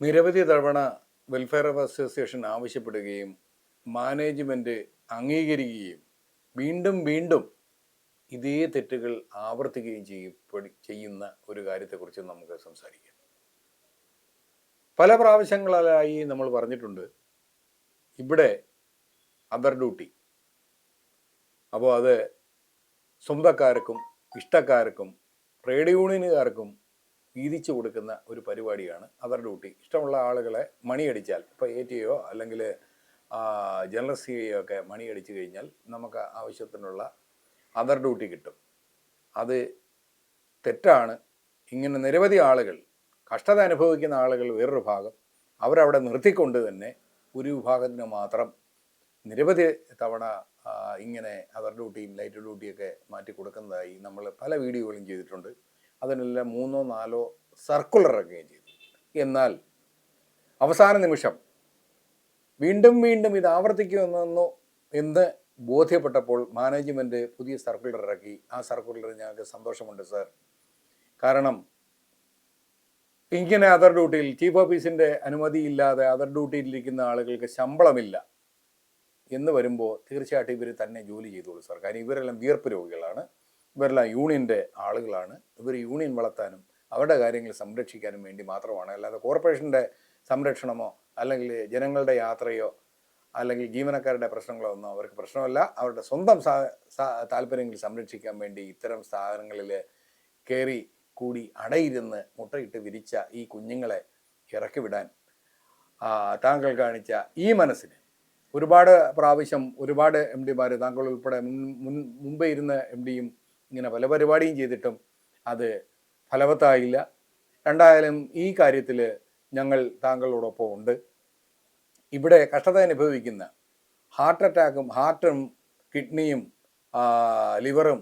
നിരവധി തവണ welfare of association ആവശ്യപ്പെടുകയും മാനേജ്മെന്റ് അംഗീകരിക്കുകയും വീണ്ടും വീണ്ടും ഇതേ തെറ്റുകൾ ആവർത്തിക്കുകയും ചെയ്യപ്പെടു ചെയ്യുന്ന ഒരു കാര്യത്തെക്കുറിച്ച് നമുക്ക് സംസാരിക്കാം. പല പ്രാവശ്യങ്ങളായി നമ്മൾ പറഞ്ഞിട്ടുണ്ട് ഇവിടെ അതർ ഡ്യൂട്ടി അപ്പോൾ അത് സ്വന്തക്കാർക്കും ഇഷ്ടക്കാർക്കും ട്രേഡ് യൂണിയനുകാർക്കും വീതിച്ചു കൊടുക്കുന്ന ഒരു പരിപാടിയാണ് അതർ ഡ്യൂട്ടി. ഇഷ്ടമുള്ള ആളുകളെ മണിയടിച്ചാൽ ഇപ്പോൾ എ ടി ഒ അല്ലെങ്കിൽ ജനറൽ സി ഒക്കെ മണിയടിച്ചു കഴിഞ്ഞാൽ നമുക്ക് ആവശ്യത്തിനുള്ള അതർ ഡ്യൂട്ടി കിട്ടും. അത് തെറ്റാണ്. ഇങ്ങനെ നിരവധി ആളുകൾ കഷ്ടത അനുഭവിക്കുന്ന ആളുകൾ വേറൊരു ഭാഗം അവരവിടെ നിർത്തിക്കൊണ്ട് തന്നെ ഒരു വിഭാഗത്തിന് മാത്രം നിരവധി തവണ ഇങ്ങനെ അതർ ഡ്യൂട്ടിയും ലൈറ്റ് ഡ്യൂട്ടിയൊക്കെ മാറ്റി കൊടുക്കുന്നതായി നമ്മൾ പല വീഡിയോകളും ചെയ്തിട്ടുണ്ട്. അതിനെല്ലാം മൂന്നോ നാലോ സർക്കുലർ ഇറക്കുകയും ചെയ്തു. എന്നാൽ അവസാന നിമിഷം വീണ്ടും വീണ്ടും ഇത് ആവർത്തിക്കുമെന്നോ എന്ന് ബോധ്യപ്പെട്ടപ്പോൾ മാനേജ്മെന്റ് പുതിയ സർക്കുലർ ഇറക്കി. ആ സർക്കുലർ ഞങ്ങൾക്ക് സന്തോഷമുണ്ട് സാർ കാരണം ഇങ്ങനെ അതർ ഡ്യൂട്ടിയിൽ ചീഫ് ഓഫീസിന്റെ അനുമതിയില്ലാതെ അതർ ഡ്യൂട്ടിയിലിരിക്കുന്ന ആളുകൾക്ക് ശമ്പളമില്ല എന്ന് വരുമ്പോൾ തീർച്ചയായിട്ടും ഇവർ തന്നെ ജോലി ചെയ്തോളൂ സാർ കാരണം ഇവരെല്ലാം വീർപ്പ് രോഗികളാണ്. ഇവരെല്ലാം യൂണിയന്റെ ആളുകളാണ്. ഇവർ യൂണിയൻ വളർത്താനും അവരുടെ കാര്യങ്ങൾ സംരക്ഷിക്കാനും വേണ്ടി മാത്രമാണ്. അല്ലാതെ കോർപ്പറേഷന്റെ സംരക്ഷണമോ അല്ലെങ്കിൽ ജനങ്ങളുടെ യാത്രയോ അല്ലെങ്കിൽ ജീവനക്കാരുടെ പ്രശ്നങ്ങളോ ഒന്നും അവർക്ക് പ്രശ്നമല്ല. അവരുടെ സ്വന്തം താല്പര്യങ്ങൾ സംരക്ഷിക്കാൻ വേണ്ടി ഇത്തരം സ്ഥാപനങ്ങളിൽ കയറി കൂടി അടയിരുന്ന് മുട്ടയിട്ട് വിരിച്ച ഈ കുഞ്ഞുങ്ങളെ ഇറക്കി വിടാൻ താങ്കൾ കാണിച്ച ഈ മനസ്സിന് ഒരുപാട് പ്രാവശ്യം ഒരുപാട് എം ഡിമാർ താങ്കൾ ഉൾപ്പെടെ മുൻ മുൻ മുമ്പേ ഇരുന്ന എം ഡിയും ഇങ്ങനെ പല പരിപാടിയും ചെയ്തിട്ടും അത് ഫലവത്തായില്ല. രണ്ടായാലും ഈ കാര്യത്തിൽ ഞങ്ങൾ താങ്കളോടൊപ്പം ഉണ്ട്. ഇവിടെ കഷ്ടത അനുഭവിക്കുന്ന ഹാർട്ട് അറ്റാക്കും ഹാർട്ടും കിഡ്നിയും ലിവറും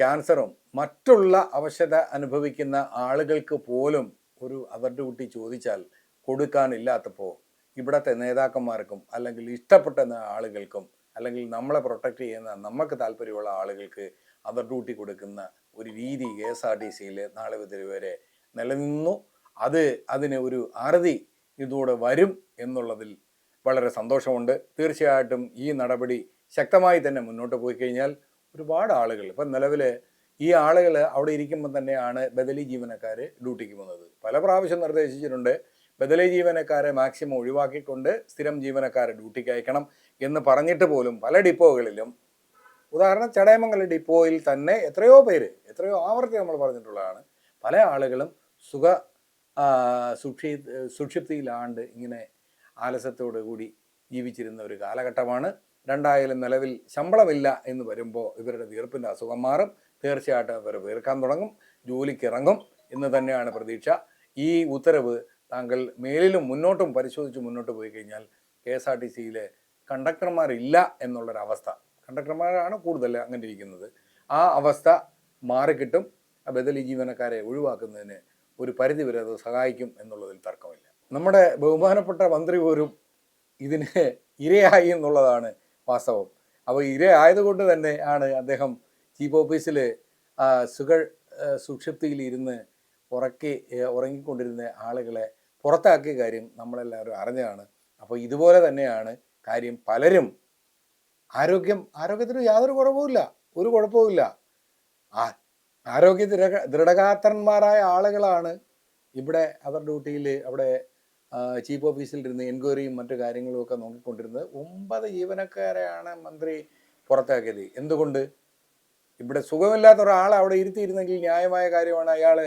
ക്യാൻസറും മറ്റുള്ള അവശത അനുഭവിക്കുന്ന ആളുകൾക്ക് പോലും ഒരു അവരുടെ കുട്ടി ചോദിച്ചാൽ കൊടുക്കാനില്ലാത്തപ്പോൾ ഇവിടത്തെ നേതാക്കന്മാർക്കും അല്ലെങ്കിൽ ഇഷ്ടപ്പെട്ട ആളുകൾക്കും അല്ലെങ്കിൽ നമ്മളെ പ്രൊട്ടക്റ്റ് ചെയ്യുന്ന നമുക്ക് താല്പര്യമുള്ള ആളുകൾക്ക് അതർ ഡ്യൂട്ടി കൊടുക്കുന്ന ഒരു രീതി കെ എസ് ആർ ടി സിയിൽ നാളെ മുതൽ വരെ നിലനിന്നു. അത് അതിന് ഒരു അറുതി ഇതോടെ വരും എന്നുള്ളതിൽ വളരെ സന്തോഷമുണ്ട്. തീർച്ചയായിട്ടും ഈ നടപടി ശക്തമായി തന്നെ മുന്നോട്ട് പോയി കഴിഞ്ഞാൽ ഒരുപാട് ആളുകൾ ഇപ്പം നിലവിൽ ഈ ആളുകൾ അവിടെ ഇരിക്കുമ്പോൾ തന്നെയാണ് ബദലി ജീവനക്കാർ ഡ്യൂട്ടിക്ക് പോകുന്നത്. പല പ്രാവശ്യം നിർദ്ദേശിച്ചിട്ടുണ്ട് ബദലി ജീവനക്കാരെ മാക്സിമം ഒഴിവാക്കിക്കൊണ്ട് സ്ഥിരം ജീവനക്കാരെ ഡ്യൂട്ടിക്ക് അയക്കണം എന്ന് പറഞ്ഞിട്ട് പോലും പല ഡിപ്പോകളിലും ഉദാഹരണം ചടയമംഗലം ഡിപ്പോയിൽ തന്നെ എത്രയോ പേര് എത്രയോ ആവർത്തി നമ്മൾ പറഞ്ഞിട്ടുള്ളതാണ്. പല ആളുകളും സുഖ സുക്ഷി സുക്ഷിപ്തിയിലാണ്ട് ഇങ്ങനെ ആലസ്യത്തോടു കൂടി ജീവിച്ചിരുന്ന ഒരു കാലഘട്ടമാണ്. രണ്ടായാലും നിലവിൽ ശമ്പളമില്ല എന്ന് വരുമ്പോൾ ഇവരുടെ വീർപ്പിന്റെ അസുഖം മാറും. തീർച്ചയായിട്ടും ഇവർ വീർക്കാൻ തുടങ്ങും ജോലിക്ക് ഇറങ്ങും എന്ന് തന്നെയാണ് പ്രതീക്ഷ. ഈ ഉത്തരവ് താങ്കൾ മേലിലും മുന്നോട്ടും പരിശോധിച്ച് മുന്നോട്ട് പോയി കഴിഞ്ഞാൽ കെ എസ് ആർ ടി സിയിലെ കണ്ടക്ടർമാരില്ല എന്നുള്ളൊരവസ്ഥ. കണ്ടക്ടർമാരാണ് കൂടുതൽ അങ്ങനെ ഇരിക്കുന്നത്. ആ അവസ്ഥ മാറിക്കിട്ടും ബദലി ജീവനക്കാരെ ഒഴിവാക്കുന്നതിന് ഒരു പരിധി വരെ അത് സഹായിക്കും എന്നുള്ളതിൽ തർക്കമില്ല. നമ്മുടെ ബഹുമാനപ്പെട്ട മന്ത്രി പോലും ഇതിന് ഇരയായി എന്നുള്ളതാണ് വാസ്തവം. അപ്പോൾ ഇരയായതുകൊണ്ട് തന്നെ ആണ് അദ്ദേഹം ചീഫ് ഓഫീസിൽ സുഖ സുക്ഷിപ്തിയിൽ ഇരുന്ന് ഉറക്കി ഉറങ്ങിക്കൊണ്ടിരുന്ന ആളുകളെ പുറത്താക്കിയ കാര്യം നമ്മളെല്ലാവരും അറിഞ്ഞതാണ്. അപ്പോൾ ഇതുപോലെ തന്നെയാണ് കാര്യം പലരും ആരോഗ്യം ആരോഗ്യത്തിന് യാതൊരു കുഴപ്പവുമില്ല. ഒരു കുഴപ്പവുമില്ല. ആ ആരോഗ്യ ദൃഢ ദൃഢഗാത്രന്മാരായ ആളുകളാണ് ഇവിടെ അവർ ഡ്യൂട്ടിയിൽ അവിടെ ചീഫ് ഓഫീസിൽ ഇരുന്ന് എൻക്വയറിയും മറ്റു കാര്യങ്ങളും ഒക്കെ നോക്കിക്കൊണ്ടിരുന്നത്. ഒമ്പത് ജീവനക്കാരെയാണ് മന്ത്രി പുറത്താക്കിയത്. എന്തുകൊണ്ട്? ഇവിടെ സുഖമില്ലാത്ത ഒരാൾ അവിടെ ഇരുത്തിയിരുന്നെങ്കിൽ ന്യായമായ കാര്യമാണ്. അയാൾ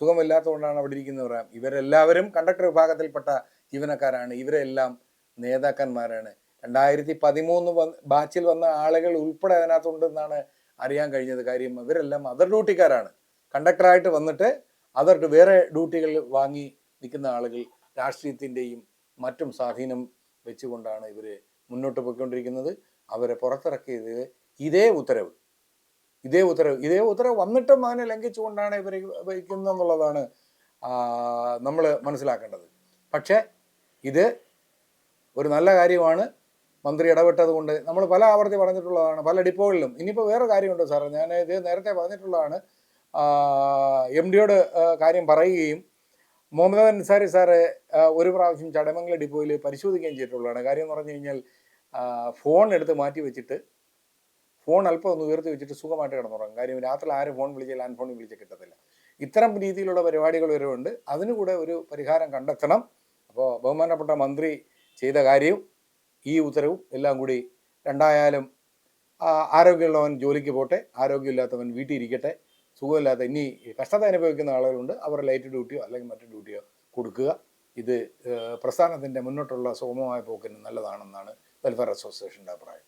സുഖമില്ലാത്തതുകൊണ്ടാണ് അവിടെ ഇരിക്കുന്നത് പറയാം ഇവരെല്ലാവരും കണ്ടക്ടർ വിഭാഗത്തിൽപ്പെട്ട ജീവനക്കാരാണ്. ഇവരെല്ലാം നേതാക്കന്മാരാണ്. രണ്ടായിരത്തി പതിമൂന്ന് ബാച്ചിൽ വന്ന ആളുകൾ ഉൾപ്പെടെ അതിനകത്തുണ്ടെന്നാണ് അറിയാൻ കഴിഞ്ഞത്. കാര്യം ഇവരെല്ലാം അതർ ഡ്യൂട്ടിക്കാരാണ് കണ്ടക്ടറായിട്ട് വന്നിട്ട് അതർ വേറെ ഡ്യൂട്ടികൾ വാങ്ങി നിൽക്കുന്ന ആളുകൾ രാഷ്ട്രീയത്തിന്റെയും മറ്റും സ്വാധീനം വെച്ചുകൊണ്ടാണ് ഇവർ മുന്നോട്ട് പോയിക്കൊണ്ടിരിക്കുന്നത്. അവരെ പുറത്തിറക്കിയത് ഇതേ ഉത്തരവ്. ഇതേ ഉത്തരവ്. ഇതേ ഉത്തരവ് വന്നിട്ടും അതിനെ ലംഘിച്ചുകൊണ്ടാണ് ഇവർ വഹിക്കുന്നതെന്നുള്ളതാണ് നമ്മൾ മനസ്സിലാക്കേണ്ടത്. പക്ഷേ ഇത് ഒരു നല്ല കാര്യമാണ്. മന്ത്രി ഇടപെട്ടത് കൊണ്ട് നമ്മൾ പല ആവർത്തി പറഞ്ഞിട്ടുള്ളതാണ് പല ഡിപ്പോകളിലും. ഇനിയിപ്പോൾ വേറെ കാര്യമുണ്ട് സാർ ഞാൻ ഇത് നേരത്തെ പറഞ്ഞിട്ടുള്ളതാണ്. എം ഡിയോട് കാര്യം പറയുകയും മുഹമ്മദ് അൻസാരി സാറ് ഒരു പ്രാവശ്യം ചടമംഗല ഡിപ്പോയിൽ പരിശോധിക്കുകയും ചെയ്തിട്ടുള്ളതാണ്. കാര്യം എന്ന് പറഞ്ഞു കഴിഞ്ഞാൽ ഫോൺ എടുത്ത് മാറ്റി വെച്ചിട്ട് ഫോൺ അല്പം ഒന്ന് ഉയർത്തി വെച്ചിട്ട് സുഖമായിട്ട് കിടന്നുറങ്ങും. കാര്യം രാത്രി ആരും ഫോൺ വിളിച്ചാൽ ലാൻഡ് ഫോണിൽ വിളിച്ച് കിട്ടത്തില്ല. ഇത്തരം രീതിയിലുള്ള പരിപാടികൾ വരുന്നുണ്ട്. അതിനുകൂടെ ഒരു പരിഹാരം കണ്ടെത്തണം. അപ്പോൾ ബഹുമാനപ്പെട്ട മന്ത്രി ചെയ്ത കാര്യവും ഈ ഉത്തരവും എല്ലാം കൂടി രണ്ടായാലും ആരോഗ്യമുള്ളവൻ ജോലിക്ക് പോട്ടെ ആരോഗ്യമില്ലാത്തവൻ വീട്ടിൽ ഇരിക്കട്ടെ സുഖമില്ലാത്ത ഇനി കഷ്ടത അനുഭവിക്കുന്ന ആളുകളുണ്ട് അവർ ലൈറ്റ് ഡ്യൂട്ടിയോ അല്ലെങ്കിൽ മറ്റു ഡ്യൂട്ടിയോ കൊടുക്കുക. ഇത് പ്രസ്ഥാനത്തിന്റെ മുന്നോട്ടുള്ള സുഗമമായ പോക്കിന് നല്ലതാണെന്നാണ് വെൽഫെയർ അസോസിയേഷന്റെ അഭിപ്രായം.